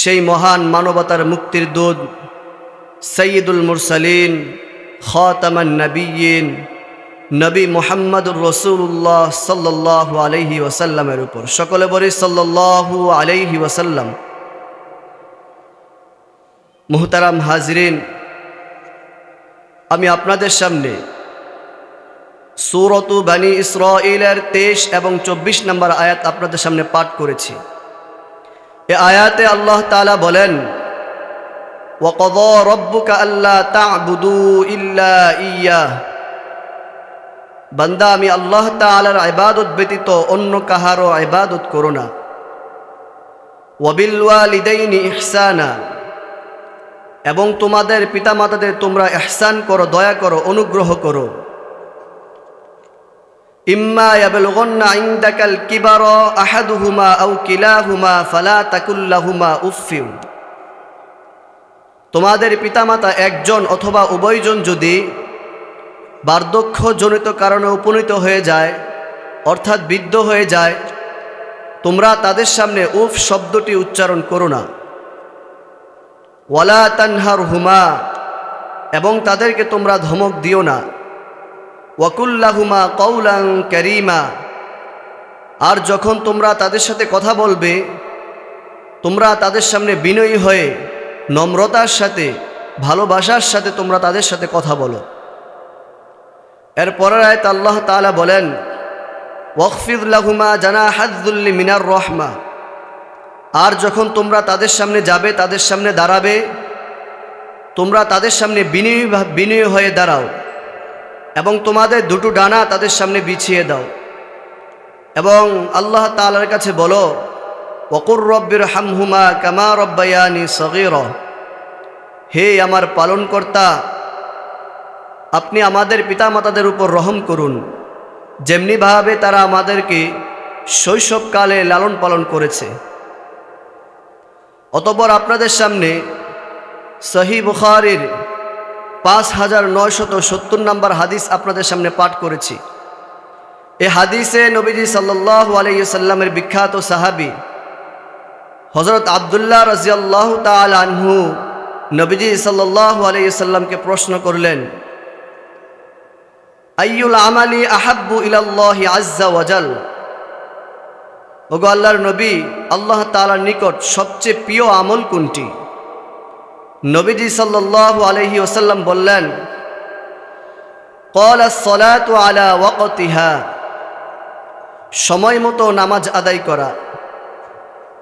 সেই মহান মানবতার মুক্তির দুধ সৈয়দুল মুরসালিন, খাতামান নবীন নবী মোহাম্মদুর রসুল্লাহ সাল্লাহ আলহি ওসাল্লামের উপর। সকলে বলি সাল্লাহু আলহি ওসাল্লাম মুহতারাম হাজরিন, আমি আপনাদের সামনে সুরতু বানি ইসরাইলের তেইশ এবং চব্বিশ নম্বর আয়াত আপনাদের সামনে পাঠ করেছি। এ আয়াতে আল্লাহ তালা বলেন وقضى ربك ألا تعبدوا إلا إياه বান্দা আমি আল্লাহ তাআলার ইবাদত ব্যতীত অন্য কাহারও ইবাদত করো না ওয়াবিল ওয়ালিদাইনি ইহসানা এবং তোমাদের পিতামাতাদের তোমরা ইহসান করো দয়া করো অনুগ্রহ করো ইম্মা ফালা তাকুল্লাহুমা তোমাদের পিতামাতা একজন অথবা উভয়জন যদি বার্ধক্যজনিত কারণে উপনীত হয়ে যায়, অর্থাৎ বৃদ্ধ হয়ে যায়, তোমরা তাদের সামনে উফ শব্দটি উচ্চারণ করো না। ওয়ালা তানহার হুমা এবং তাদেরকে তোমরা ধমক দিও না। ওয়াকুল্লাহুমা কৌলাং ক্যারিমা আর যখন তোমরা তাদের সাথে কথা বলবে, তোমরা তাদের সামনে বিনয়ী হয়ে, নম্রতার সাথে, ভালোবাসার সাথে তোমরা তাদের সাথে কথা বলো। এর পরের আয়ত আল্লাহ তালা বলেন ওয়কফিদুল্লাহুমা জানা হাজুল্লি মিনার রহমা। আর যখন তোমরা তাদের সামনে যাবে, তাদের সামনে দাঁড়াবে, তোমরা তাদের সামনে বিনয়ী বিনয়ী হয়ে দাঁড়াও। এবং তোমাদের দুটো ডানা তাদের সামনে বিছিয়ে দাও। এবং আল্লাহ তালার কাছে বলো, ওকুর রব্বির হামহুমা কামা রব্বায়ানি সগির। হে আমার পালনকর্তা, আপনি আমাদের পিতামাতাদের উপর রহম করুন। যেমনিভাবে তারা আমাদেরকে শৈশবকালে লালন পালন করেছে। অতপর আপনাদের সামনে সহি বুখারির পাঁচ হাজার নয়শত সত্তর নম্বর হাদিস আপনাদের সামনে পাঠ করেছি। এ হাদিসে নবীজি সাল্লাহ আলাইসাল্লামের বিখ্যাত সাহাবি হজরত আবদুল্লাহ রাজিয়াল্লাহ তাল আনহু নবীজি সাল্লাহ আলাইসাল্লামকে প্রশ্ন করলেন, আইয়ুল আমালি আহাব্বু ইলাল্লাহ আজ্জা ওয়াজাল ওগো আল্লাহর নবী, আল্লাহ তালার নিকট সবচেয়ে প্রিয় আমল কোনটি? নবীজি সাল্লাহ আলহি ওসাল্লাম বললেন কল আলা ওয়াকতিহা। সময় মতো নামাজ আদায় করা।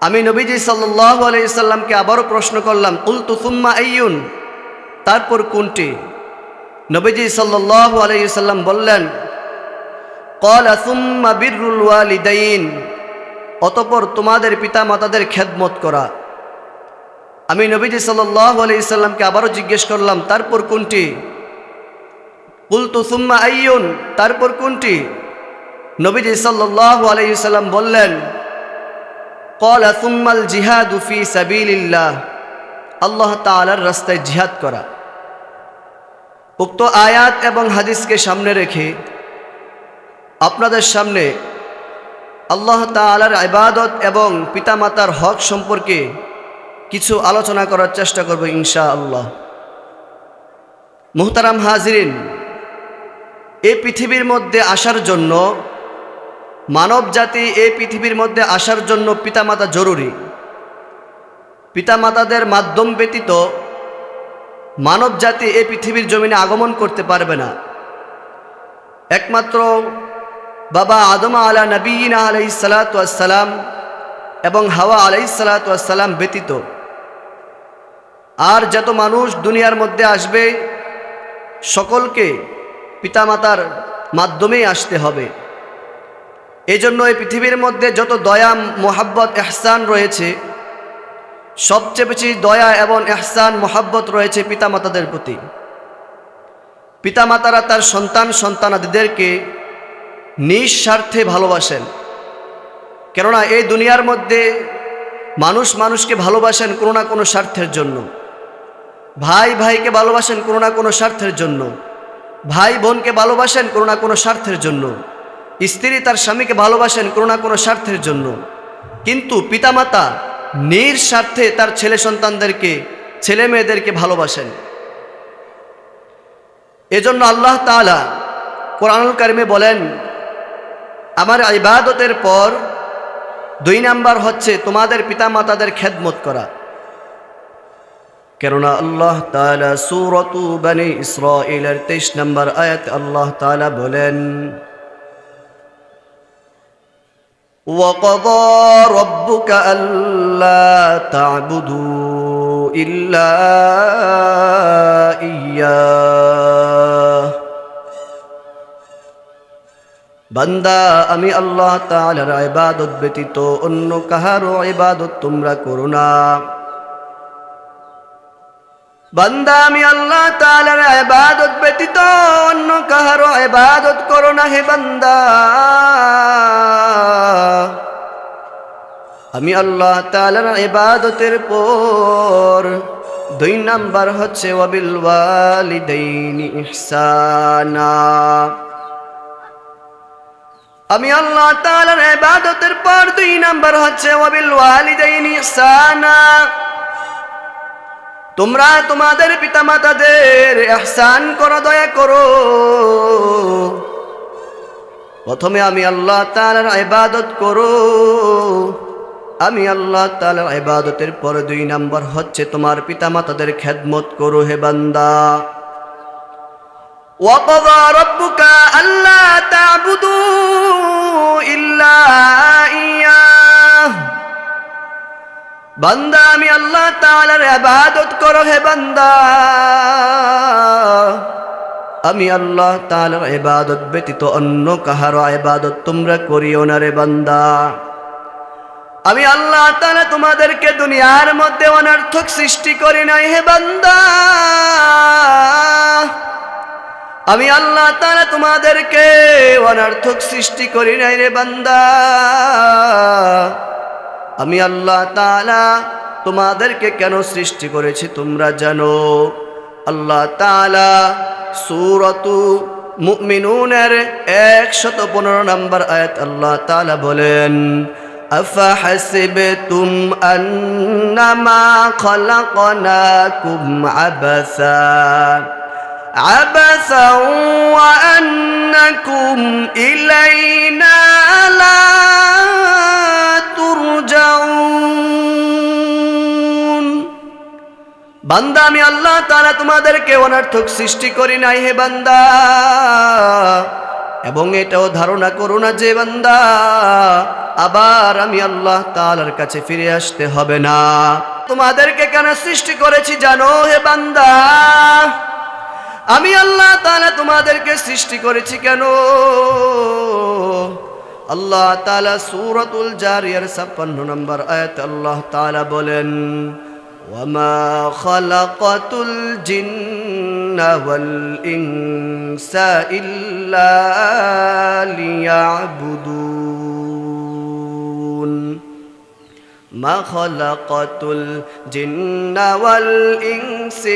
আমি নবীজি সাল্লাহ আলাইসাল্লামকে আবারও প্রশ্ন করলাম উলতু সুম্মা আইয়ুন? তারপর কোনটি? নবীজি সাল্লাহ আলাইসাল্লাম বললেন কল আসুম্মা বিরুল ওয়ালিদাইন। অতপর তোমাদের পিতা মাতাদের খেদমত করা। আমি নবীজি সাল্লাহ আলাইসাল্লামকে আবারও জিজ্ঞেস করলাম, তারপর কোনটি? কুলতু সুম্মা আইয়ুন তারপর কোনটি? নবীজি সাল্লাহ আলাইসাল্লাম বললেন কল আসুম্মাল জিহাদ উফি সাবিল্লাহ আল্লাহ তালার রাস্তায় জিহাদ করা। উক্ত আয়াত এবং হাদিসকে সামনে রেখে আপনাদের সামনে আল্লাহ তালার ইবাদত এবং পিতামাতার হক সম্পর্কে কিছু আলোচনা করার চেষ্টা করব ইনশা আল্লাহ মুহতারাম হাজরিন এই পৃথিবীর মধ্যে আসার জন্য মানব জাতি এই পৃথিবীর মধ্যে আসার জন্য পিতামাতা জরুরি। পিতামাতাদের মাধ্যম ব্যতীত মানব জাতি এই পৃথিবীর জমিনে আগমন করতে পারবে না। একমাত্র বাবা আদমা আলা নবীনা আলাই সালাতাম এবং হাওয়া আলাই সালাতাম ব্যতীত আর যত মানুষ দুনিয়ার মধ্যে আসবে, সকলকে পিতামাতার মাধ্যমেই আসতে হবে। এই জন্য এই পৃথিবীর মধ্যে যত দয়া, মোহাব্বত, এহসান রয়েছে, সবচেয়ে বেশি দয়া এবং এহসান, মোহাব্বত রয়েছে পিতামাতাদের প্রতি। পিতামাতারা তার সন্তান, সন্তানাদিদেরকে নিঃস্বার্থে ভালোবাসেন। কেননা এই দুনিয়ার মধ্যে মানুষ মানুষকে ভালোবাসেন কোনো না কোনো স্বার্থের জন্য। ভাই ভাইকে ভালোবাসেন কোনো না কোনো স্বার্থের জন্য। ভাই বোনকে ভালোবাসেন কোনো না কোনো স্বার্থের জন্য। স্ত্রী তার স্বামীকে ভালোবাসেন কোনো না কোনো স্বার্থের জন্য। কিন্তু পিতামাতা নির স্বার্থে তার ছেলে সন্তানদেরকে, ছেলে মেয়েদেরকে ভালোবাসেন। এজন্য আল্লাহ তাআলা কোরআনুল কারিমে বলেন, আমার ইবাদতের পর দুই নাম্বার হচ্ছে তোমাদের পিতামাতাদের খেদমত করা। কেননা আল্লাহ তাআলা সূরাতু বনি ইসরাঈলের 23 নম্বর আয়াত আল্লাহ তাআলা বলেন وقضى ربك ألا تعبدوا إلا إياه বান্দা আমি আল্লাহ তাআলার ইবাদত ব্যতীত অন্য কাহারও ইবাদত তোমরা করো না বান্দা, আমি আল্লাহ তাআলার ইবাদত ব্যতীত অন্য কাহারও ইবাদত করো না হে বান্দা। আমি আল্লাহ তাআলার ইবাদতের পর দুই নাম্বার হচ্ছে ওয়াবিল ওয়ালিদাইনি ইহসানা। আমি আল্লাহ তাআলার ইবাদতের পর দুই নাম্বার হচ্ছে ওয়াবিল ওয়ালিদাইনি ইহসানা। তোমরা তোমাদের পিতামাতাদের ইহসান করো দয়া করো প্রথমে আমি আল্লাহ তাআলার ইবাদত করো আমি আল্লাহ তাআলার ইবাদতের পর দুই নাম্বার হচ্ছে তোমার পিতামাতাদের খেদমত করো হে বান্দা وقضى ربك বান্দা, আমি আল্লাহ তালার ইবাদত করো হে বান্দা। আমি আল্লাহ তাআলার ইবাদত ব্যতীত অন্য কাহার ইবাদত তোমরা করিও না রে বান্দা। আমি আল্লাহ তাআলা তোমাদেরকে দুনিয়ার মধ্যে অনার্থক সৃষ্টি করি নাই হে বান্দা। আমি আল্লাহ তাআলা তোমাদেরকে অনার্থক সৃষ্টি করি নাই রে বান্দা। আমি আল্লাহ তাআলা তোমাদেরকে কেন সৃষ্টি করেছি তোমরা জানো আল্লাহ তাআলা সূরাতু মুমিনুনের একশত পনেরো নম্বর আয়াত আল্লাহ তাআলা বলেন أفحسبتم أنما خلقناكم عبثا عبثا وأنكم إلينا বান্দা, আমি আল্লাহ তারা তোমাদেরকে অনার্থক সৃষ্টি করি নাই হে বান্দা। এবং এটাও ধারণা করো না যে বান্দা, আবার আমি আল্লাহ তালার কাছে ফিরে আসতে হবে না। তোমাদেরকে কেন সৃষ্টি করেছি জানো হে বান্দা? আমি আল্লাহ তাআলা তোমাদেরকে সৃষ্টি করেছি কেন? আল্লাহ তাআলা সূরাতুল জারিয়ার 56 নম্বর আয়াত আল্লাহ তালা বলেন وما خلقت الجن والإنس إلا ليعبدون ما خلقت الجن والإنس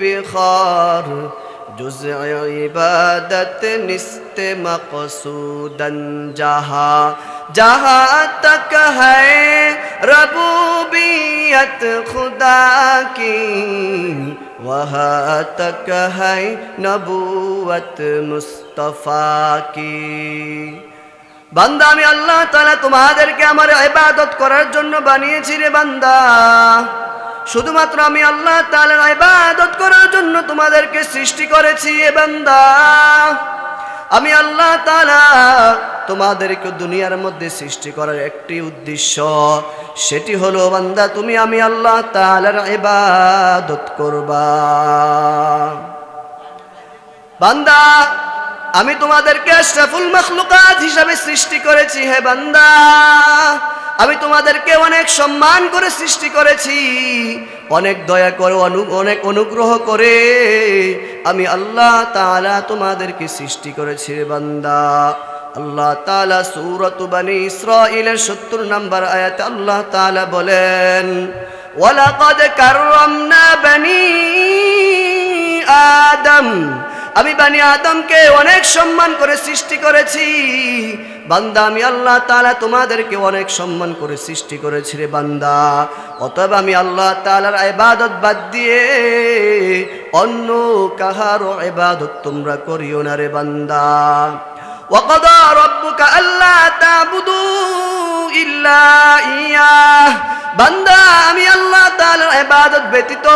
بخار جزء عبادت نست مقصودن جہاں جہاں تک ہے ربوبیت خدا کی وہاں تک ہے نبوت مصطفیٰ کی বান্দা আমি আল্লাহ তালা তোমাদেরকে আমার ইবাদত করার জন্য বানিয়েছি রে বান্দা শুধুমাত্র আমি আল্লাহ তাআলার ইবাদত করার জন্য তোমাদেরকে সৃষ্টি করেছি, এ বান্দা। আমি আল্লাহ তালা তোমাদেরকে দুনিয়ার মধ্যে সৃষ্টি করার একটি উদ্দেশ্য। সেটি হলো, বান্দা, তুমি আমি আল্লাহ তাআলার ইবাদত করবা। বান্দা, আমি তোমাদেরকে আশরাফুল মখলুকাত হিসাবে সৃষ্টি করেছি, হে বান্দা। আমি তোমাদেরকে অনেক সম্মান করে সৃষ্টি করেছি। অনেক দয়া করে, অনু, অনেক অনুগ্রহ করে আমি আল্লাহ তাআলা তোমাদেরকে সৃষ্টি করেছি বান্দা। আল্লাহ তাআলা সূরাতু বনি ইসরাঈলের 70 নম্বর আয়াত আল্লাহ তাআলা বলেন, ওয়ালাকাদ কাররামনা বনি আদম। আমি বানি আদমকে অনেক সম্মান করে সৃষ্টি করেছি। বান্দা আমি আল্লাহ তাআলা তোমাদেরকে অনেক সম্মান করে সৃষ্টি করেছি রে বান্দা অতএব আমি আল্লাহ তাআলার ইবাদত বাদ দিয়ে অন্য কাহারও ইবাদত তোমরা করিও না রে বান্দা وقضى ربك ألا تعبدوا إلا إياه বান্দা আমি আল্লাহ তাআলার ইবাদত ব্যতীত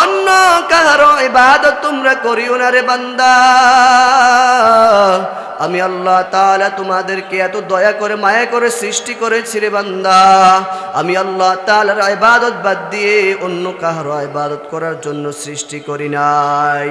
অন্য কাহারও ইবাদত তোমরা করিও না রে বান্দা। আমি আল্লাহ তালা তোমাদেরকে এত দয়া করে, মায়া করে সৃষ্টি করেছি রে বান্দা। আমি আল্লাহ তালার ইবাদত বাদ দিয়ে অন্য কাহারও ইবাদত করার জন্য সৃষ্টি করি নাই।